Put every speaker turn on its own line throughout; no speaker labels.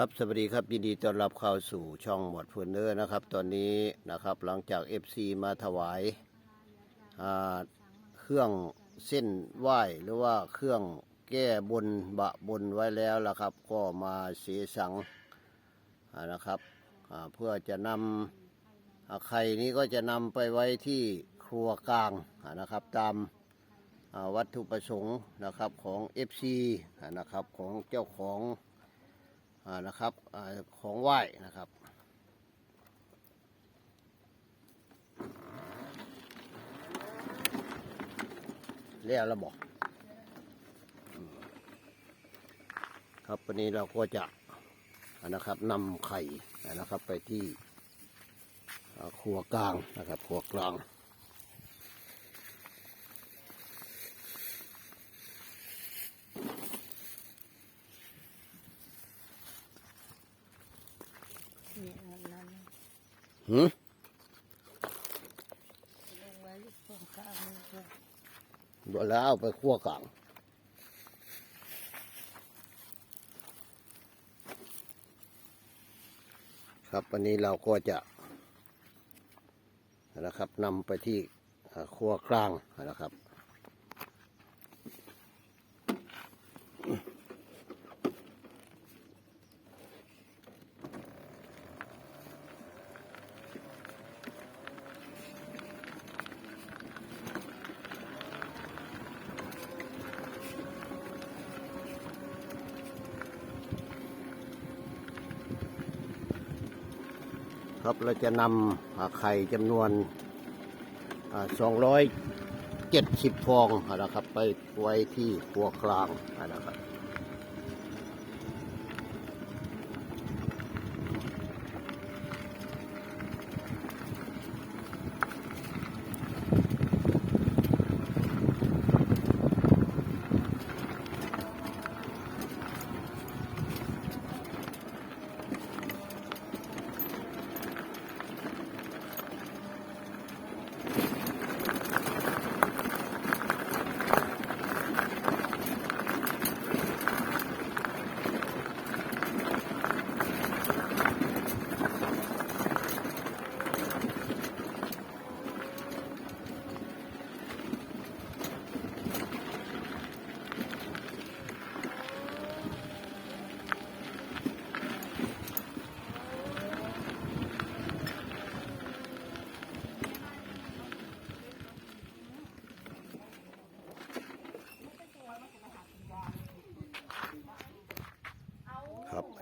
ครับสวัสดีครับยินดีต้อนรับเข้าสู่ช่องหมดเฟืนเนอร์นะครับ ตอนนี้นะครับหลังจาก FC มาถวายาเครื่องเส้นไหว้หรือว่าเครื่องแก้บนบะบนไว้แล้วล่ะครับ ก็มาเสียสังนะครับเพื่อจะนำไข่นี้ก็จะนำไปไว้ที่ครัวกลางนะครับ ตามาวัตถุประสงค์นะครับของ FC อ่านะครับของเจ้าของ นะครับอของไหว้นะครับเรียกแล้วบอกครับวันนี้เราก็จะนะครับนำไข่นะครับไปที่ครัวกลางนะครับครัวกลาง
เนี่ยนั่น
หืม
ลงไว้ตรงกลางนี่ด้วย
บอกแล้วเอาไปคั่วกลางครับวันนี้เราก็จะนะครับนำไปที่อ่าครัวกลางนะครับ ครับเราจะนำไข่จำนวน270 ฟองนะครับ ไปไว้ที่ครัวกลางนะครับ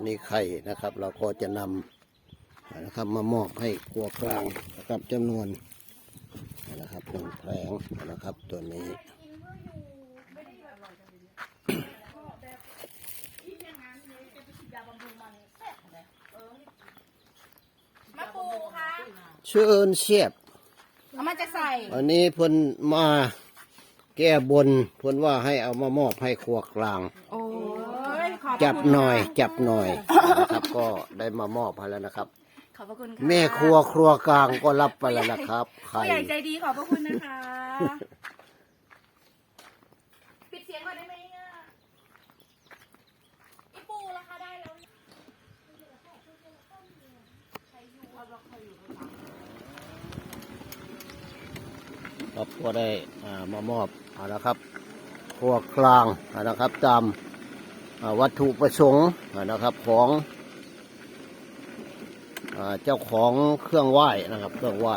ครับอันนี้ไข่นะครับ เราก็จะนำนะครับมามอบให้ครัวกลางนะครับจำนวนนะครับหนึ่งแผงนะครับตัวนี้
มะปูคะ
เชิญเสียบ
เอามาจะใส่
อันนี้เพิ่นมาแก้บนเพิ่นว่าให้เอามามอบให้ครัวกลาง
โอ้ยขอบ
จับหน่อยจับหน่อยนะครับ ก็ได้มามอบให้แล้วนะครับ
ขอบพระคุณค่ะ
แม่ครัวครัวกลางก็รับไปแล้วนะครับไข่
ผู้ใหญ่ใจดีขอบพระคุณนะคะ ปิดเสียงก่อนได้ไหมอะอีปูราคาได้แล้ว
ครับก็ได้อ่ามามอบเอาละครับ ครัวกลางเอานะครับตามอ่า วัตถุประสงค์นะครับของอเจ้าของเครื่องไหว้นะครับ เครื่องไหว้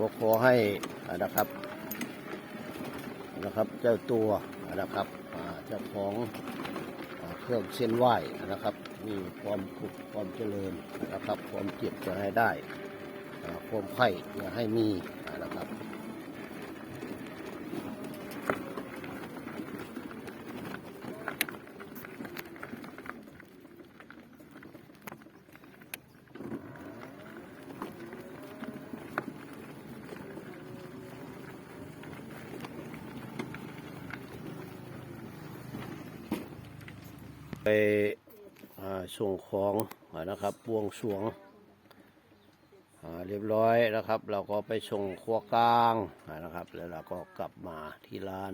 ก็ขอให้นะครับนะครับเจ้าตัวนะครับเจ้าของเครื่องเส้นไหว้นะครับ มีความสุขความเจริญนะครับ ความเจ็บจะให้ได้ ความไข้อย่าให้มีนะครับ ไปส่งของนะครับบวงสวงเรียบร้อยนะครับ เราก็ไปส่งครัวกลางนะครับ แล้วเราก็กลับมาที่ร้าน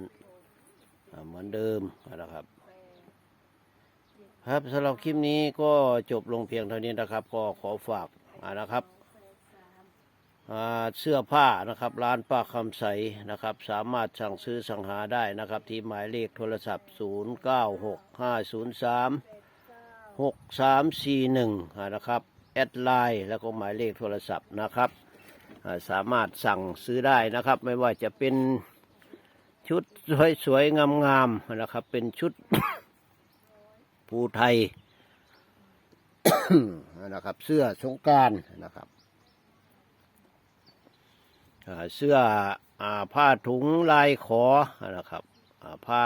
เหมือนเดิมนะครับ ครับสำหรับคลิปนี้ก็จบลงเพียงเท่านี้นะครับ ก็ขอฝากนะครับ เสื้อผ้านะครับร้านป้าคำใสนะครับ สามารถสั่งซื้อสั่งหาได้นะครับ ที่หมายเลขโทรศัพท์ 0 9 6 5 0 3 6 3 4 1นะครับแอดไลน์แล้วก็หมายเลขโทรศัพท์นะครับ สามารถสั่งซื้อได้นะครับ ไม่ว่าจะเป็นชุดสวยๆงามๆนะครับ เป็นชุดภูไทยนะครับ เสื้อสงการนะครับ เสื้ออผ้าถุงลายขอนะครับผ้า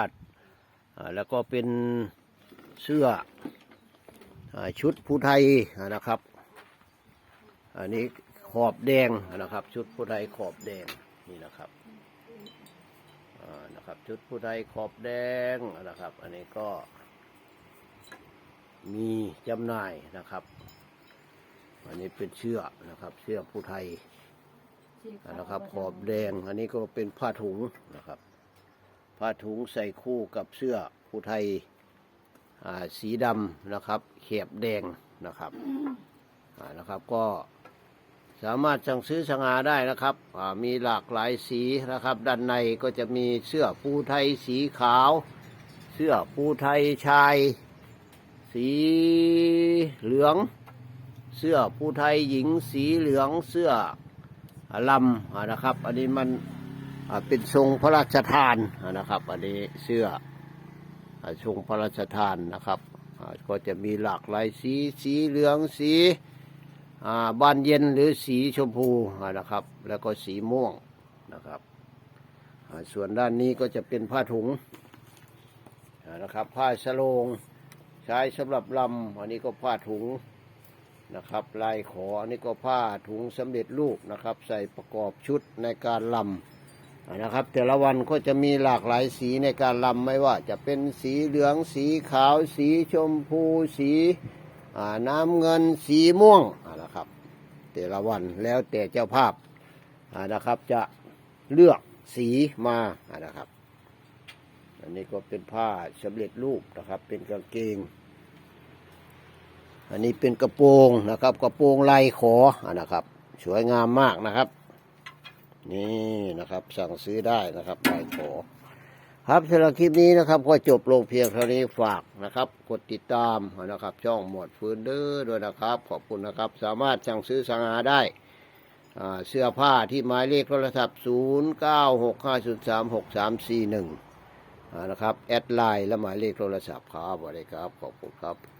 แล้วก็เป็นเสื้ออชุดภูไทยนะครับ อันนี้ขอบแดงนะครับ ชุดภูไทยขอบแดงนี่นะครับนะครับ ชุดภูไทยขอบแดงนะครับ อันนี้ก็มีจำหน่ายนะครับ อันนี้เป็นเสื้อนะครับ เสื้อผู้ไทย นะครับขอบแดงอันนี้ก็เป็นผ้าถุงนะครับ ผ้าถุงใส่คู่กับเสื้อผู้ไทยอ่าสีดำนะครับเขียบแดงนะครับอ่านะครับก็สามารถสั่งซื้อสั่งหาได้นะครับ มีหลากหลายสีนะครับ ด้านในก็จะมีเสื้อผู้ไทยสีขาว เสื้อผู้ไทยชาย สีเหลือง เสื้อผู้ไทยหญิงสีเหลืองเสื้อ ลำนะครับ อันนี้มันเป็นทรงพระราชทานนะครับ อันนี้เสื้อทรงพระราชทานนะครับก็จะมีหลากหลายสีสีเหลืองสีบานเย็นหรือสีชมพูนะครับ แล้วก็สีม่วงนะครับส่วนด้านนี้ก็จะเป็นผ้าถุงนะครับ ผ้าสโลงใช้สำหรับลำอันนี้ก็ผ้าถุง นะครับ ลายขออันนี้ก็ผ้าถุงสำเร็จรูปนะครับ ใส่ประกอบชุดในการลำนะครับ แต่ละวันก็จะมีหลากหลายสีในการลำไม่ว่า จะเป็นสีเหลืองสีขาว สีชมพู สีน้ำเงินสีม่วงนะครับ แต่ละวันแล้วแต่เจ้าภาพนะครับจะเลือกสีมาอ่านะครับ อันนี้ก็เป็นผ้าสำเร็จรูปนะครับ เป็นกางเกง อันนี้เป็นกระโปรงนะครับ กระโปรงลายขออะนะครับ สวยงามมากนะครับ นี่นะครับสั่งซื้อได้นะครับลายขอ ครับสำหรับคลิปนี้นะครับ ก็จบลงเพียงเท่านี้ฝากนะครับ กดติดตามนะครับ ช่องหมวดฟืนเดอร์ด้วยนะครับ ขอบคุณนะครับ สามารถสั่งซื้อสั่งหาได้เสื้อผ้าที่หมายเลขโทรศัพท์ 0 9 6 5 0 3 6 3 4 1 นะครับ แอดไลน์และหมายเลขโทรศัพท์ครับสวัสดีครับ ขอบคุณครับ